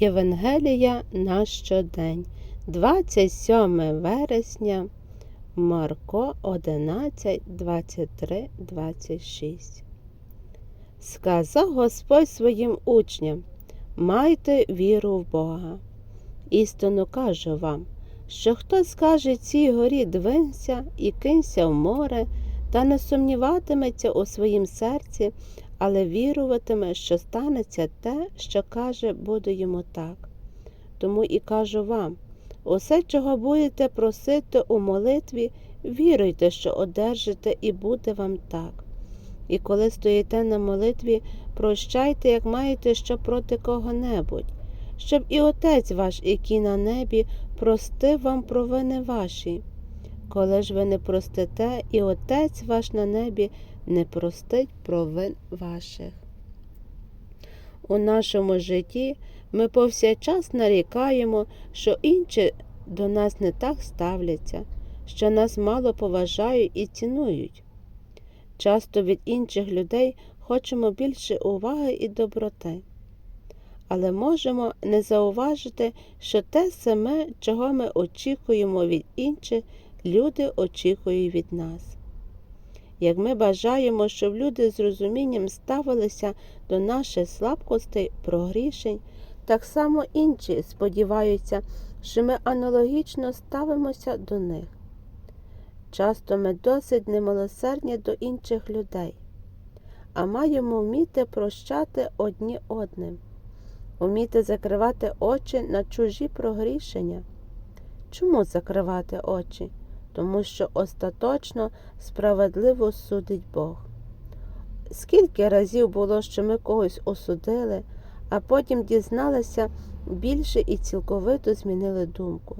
Євангелія на щодень, 27 вересня, Марко 11, 23, 26. Сказав Господь своїм учням: Майте віру в Бога. Істину кажу вам, що хто скаже цій горі двинься і кинься в море, та не сумніватиметься у своїм серці, але віруватиме, що станеться те, що каже, буде йому так. Тому і кажу вам усе, чого будете просити у молитві, віруйте, що одержите, і буде вам так. І коли стоїте на молитві, прощайте, як маєте що проти кого-небудь, щоб і Отець ваш, який на небі, простив вам провини ваші. Коли ж ви не простите, і Отець ваш на небі не простить провин ваших. У нашому житті ми повсякчас нарікаємо, що інші до нас не так ставляться, що нас мало поважають і цінують. Часто від інших людей хочемо більше уваги і доброти, але можемо не зауважити, що те саме, чого ми очікуємо від інших, люди очікують від нас. Як ми бажаємо, щоб люди з розумінням ставилися до наших слабкостей, прогрішень, так само інші сподіваються, що ми аналогічно ставимося до них. Часто ми досить немилосердні до інших людей, а маємо вміти прощати одні одним, вміти закривати очі на чужі прогрішення. Чому закривати очі? Тому що остаточно справедливо судить Бог. Скільки разів було, що ми когось осудили, а потім дізналися більше і цілковито змінили думку.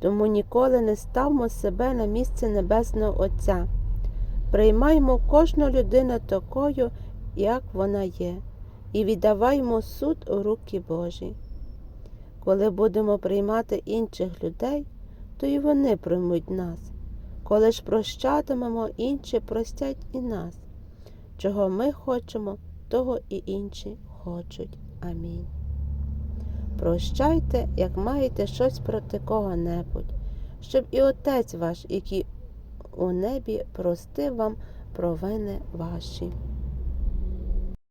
Тому ніколи не ставмо себе на місце Небесного Отця. Приймаймо кожну людину такою, як вона є, і віддаваймо суд у руки Божі. Коли будемо приймати інших людей, то і вони приймуть нас. Коли ж прощатимемо, інші простять і нас. Чого ми хочемо, того і інші хочуть. Амінь. Прощайте, як маєте щось проти кого-небудь, щоб і Отець ваш, який у небі, простив вам провини ваші.